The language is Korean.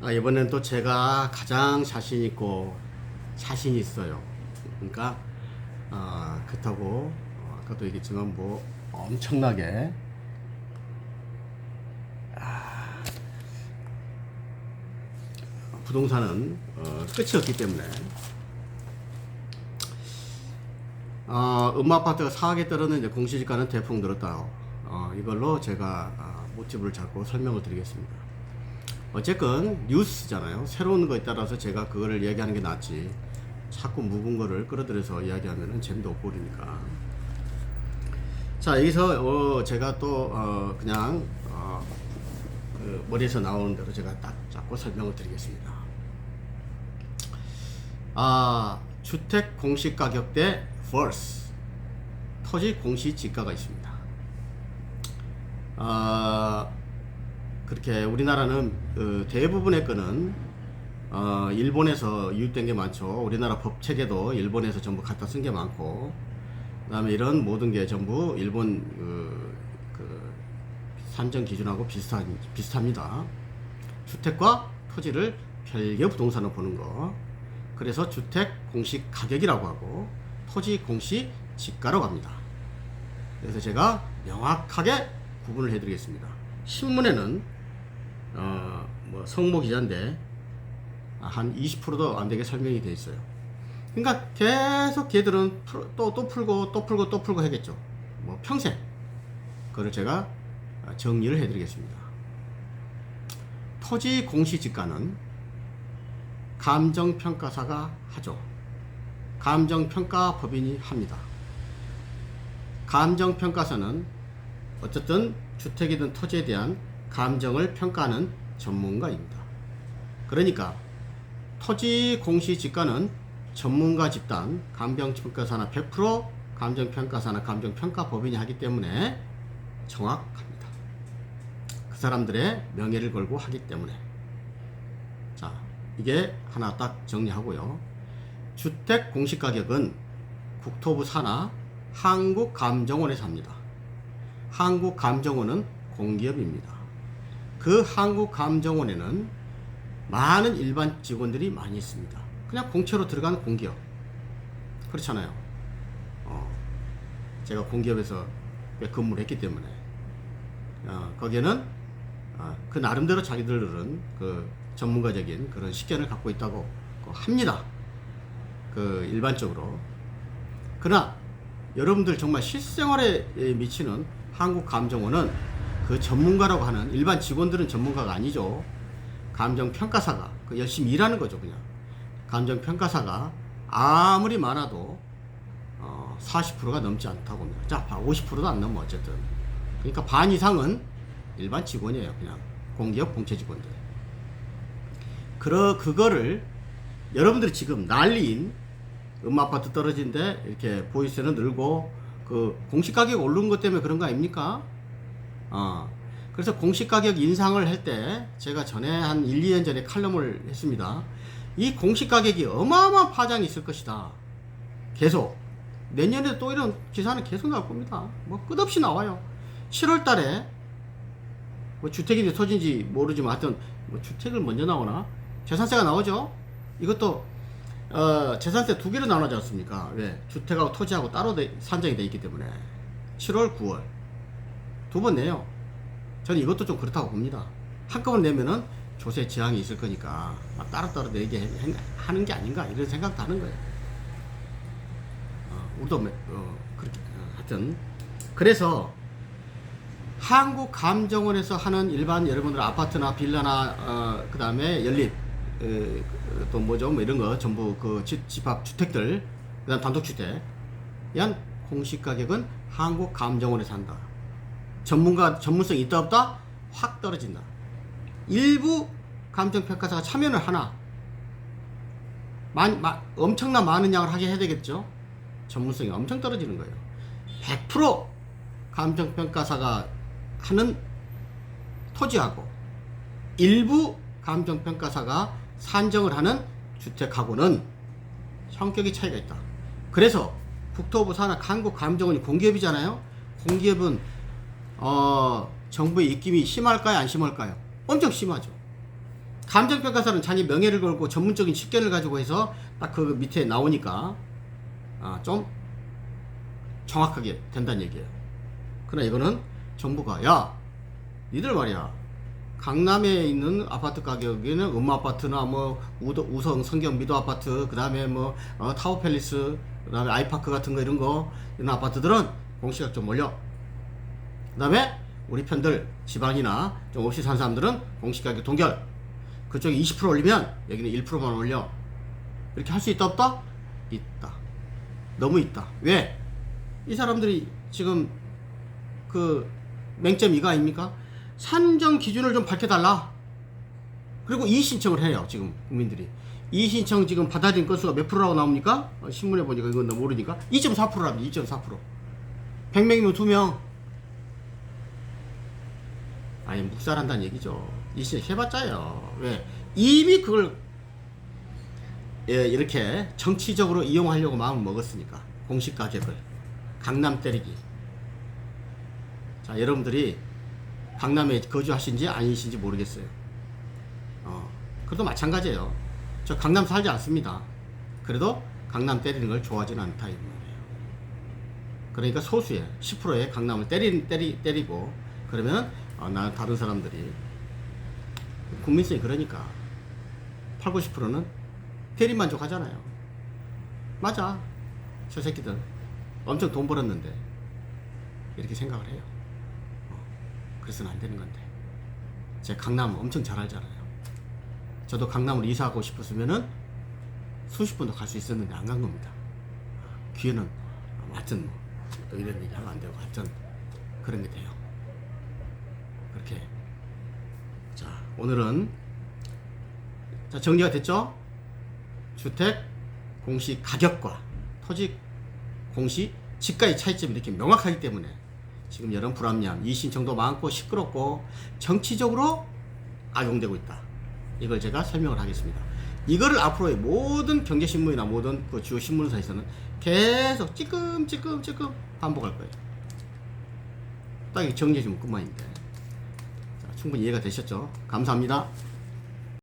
아, 이번엔 또 제가 가장 자신 있고 자신 있어요. 그러니까 아, 그렇다고 어, 아까도 얘기했지만 뭐 엄청나게 아, 부동산은 어, 끝이 없기 때문에 어, 음마 아파트가 4억에 떨어는 공시지가는 대폭 늘었다. 어, 이걸로 제가 아, 모티브를 잡고 설명을 드리겠습니다. 어쨌건 뉴스잖아요. 새로운 거에 따라서 제가 그거를 이야기하는 게 낫지. 자꾸 묵은 거를 끌어들여서 이야기하면은 재미도 없고 그러니까. 자 여기서 어, 제가 또 어, 그냥 어, 그 머리에서 나오는 대로 제가 딱 잡고 설명을 드리겠습니다. 아 주택 공시 가격 대 first 토지 공시 지가가 있습니다. 아 그렇게 우리나라는 그 대부분의 건은 어, 일본에서 유입된 게 많죠. 우리나라 법 체계도 일본에서 전부 갖다 쓴 게 많고, 그다음에 이런 모든 게 전부 일본 그, 그 산정 기준하고 비슷한 비슷합니다. 주택과 토지를 별개 부동산으로 보는 거. 그래서 주택 공시 가격이라고 하고 토지 공시 지가라고 합니다. 그래서 제가 명확하게 구분을 해드리겠습니다. 신문에는 어, 뭐 성모 기자인데 한 20%도 안 되게 설명이 돼 있어요. 그러니까 계속 걔들은 또또 풀고 또 풀고 또 풀고 하겠죠. 뭐 평생 그걸 제가 정리를 해드리겠습니다. 토지 공시지가는 감정평가사가 하죠. 감정평가 법인이 합니다. 감정평가사는 어쨌든 주택이든 토지에 대한 감정을 평가하는 전문가입니다. 그러니까 토지 공시 지가는 전문가 집단 감정평가사나 100% 감정평가사나 감정평가법인이 하기 때문에 정확합니다. 그 사람들의 명예를 걸고 하기 때문에 자 이게 하나 딱 정리하고요. 주택 공시가격은 국토부 산하 한국감정원에서 합니다. 한국감정원은 공기업입니다. 그 한국감정원에는 많은 일반 직원들이 많이 있습니다. 그냥 공채로 들어가는 공기업. 그렇잖아요. 어, 제가 공기업에서 꽤 근무를 했기 때문에. 어, 거기에는 어, 그 나름대로 자기들은 그 전문가적인 그런 식견을 갖고 있다고 합니다. 그 일반적으로. 그러나 여러분들 정말 실생활에 미치는 한국감정원은 그 전문가라고 하는 일반 직원들은 전문가가 아니죠. 감정 평가사가 그 열심히 일하는 거죠 그냥. 감정 평가사가 아무리 많아도 어, 40%가 넘지 않다고 합니다. 자 50%도 안 넘어 어쨌든. 그러니까 반 이상은 일반 직원이에요 그냥. 공기업 공채 직원들. 그러 그거를 여러분들이 지금 난리인 음아파트 떨어진데 이렇게 보이스는 늘고 그 공시 가격 오른 것 때문에 그런 거 아닙니까? 어, 그래서 공시가격 인상을 할 때 제가 전에 한 1, 2년 전에 칼럼을 했습니다. 이 공시가격이 어마어마한 파장이 있을 것이다. 계속. 내년에 또 이런 기사는 계속 나올 겁니다. 뭐 끝없이 나와요. 7월 달에 뭐 주택인지 토지인지 모르지만 하여튼 뭐 주택을 먼저 나오나? 재산세가 나오죠? 이것도 어, 재산세 두 개로 나눠지 않습니까? 왜? 주택하고 토지하고 따로 돼- 산정이 돼 있기 때문에 7월, 9월 두 번 내요. 저는 이것도 좀 그렇다고 봅니다. 한꺼번에 내면은 조세 지향이 있을 거니까 막 따로따로 내게 해- 하는 게 아닌가 이런 생각도 하는 거예요. 어, 우리도 매- 어, 그렇게 어, 하여튼 그래서 한국 감정원에서 하는 일반 여러분들 아파트나 빌라나 어, 그 다음에 연립 에, 또 뭐죠 뭐 이런 거 전부 그 집, 집합 주택들 그다음 단독주택 이한 공시 가격은 한국 감정원에서 한다. 전문가 전문성이 있다 없다 확 떨어진다. 일부 감정평가사가 참여를 하나 많, 마, 엄청난 많은 양을 하게 해야 되겠죠. 전문성이 엄청 떨어지는 거예요. 100% 감정평가사가 하는 토지하고 일부 감정평가사가 산정을 하는 주택하고는 성격이 차이가 있다. 그래서 국토부 산하 한국감정원이 공기업이잖아요. 공기업은 어, 정부의 입김이 심할까요? 안 심할까요? 엄청 심하죠. 감정평가사는 자기 명예를 걸고 전문적인 식견을 가지고 해서 딱 그 밑에 나오니까 아, 좀 정확하게 된다는 얘기예요. 그러나 이거는 정부가 야 니들 말이야 강남에 있는 아파트 가격에는 음마 아파트나 뭐 우도, 우성 성경 미도 아파트 그 다음에 뭐 어, 타워 팰리스 그 다음에 아이파크 같은 거 이런 거 이런 아파트들은 공시가격 좀 올려 그 다음에 우리 편들 지방이나 좀 없이 산 사람들은 공시가격 동결 그쪽에 20% 올리면 여기는 1%만 올려 이렇게 할 수 있다 없다? 있다 너무 있다 왜? 이 사람들이 지금 그 맹점 이거 아닙니까? 산정 기준을 좀 밝혀달라. 그리고 이의 신청을 해요 지금 국민들이. 이의 신청 지금 받아들인 건수가 몇 프로라고 나옵니까? 어, 신문에 보니까 이건 너 모르니까 2.4%랍니다. 2.4%. 100명이면 2명. 아니 묵살한다는 얘기죠. 이 신청 해봤자요. 왜? 이미 그걸 예, 이렇게 정치적으로 이용하려고 마음을 먹었으니까 공시 가격을 강남 때리기. 자 여러분들이 강남에 거주하신지 아니신지 모르겠어요. 어, 그래도 마찬가지예요. 저 강남 살지 않습니다. 그래도 강남 때리는 걸 좋아하지는 않다 이 말이에요. 그러니까 소수의 10%의 강남을 때리, 때리, 때리고 그러면 어, 나 다른 사람들이 국민성이 그러니까 8, 90%는 대리 만족하잖아요. 맞아. 저 새끼들 엄청 돈 벌었는데 이렇게 생각을 해요. 그래서는 안 되는 건데. 제가 강남 엄청 잘 알잖아요. 저도 강남으로 이사하고 싶었으면은 수십 번도 갈 수 있었는데 안 간 겁니다. 기회는 하여튼 뭐, 또 이런 얘기 하면 안 되고 하여튼 그런 게 돼요. 그렇게. 자, 오늘은 자, 정리가 됐죠? 주택 공시 가격과 토지 공시 집가의 차이점이 이렇게 명확하기 때문에 지금 여러분 불합리함, 이신청도 많고 시끄럽고 정치적으로 악용되고 있다. 이걸 제가 설명을 하겠습니다. 이거를 앞으로의 모든 경제신문이나 모든 그 주요 신문사에서는 계속 찌끔찌끔찌끔 반복할 거예요. 딱 정리해주면 끝만인데. 자, 충분히 이해가 되셨죠? 감사합니다.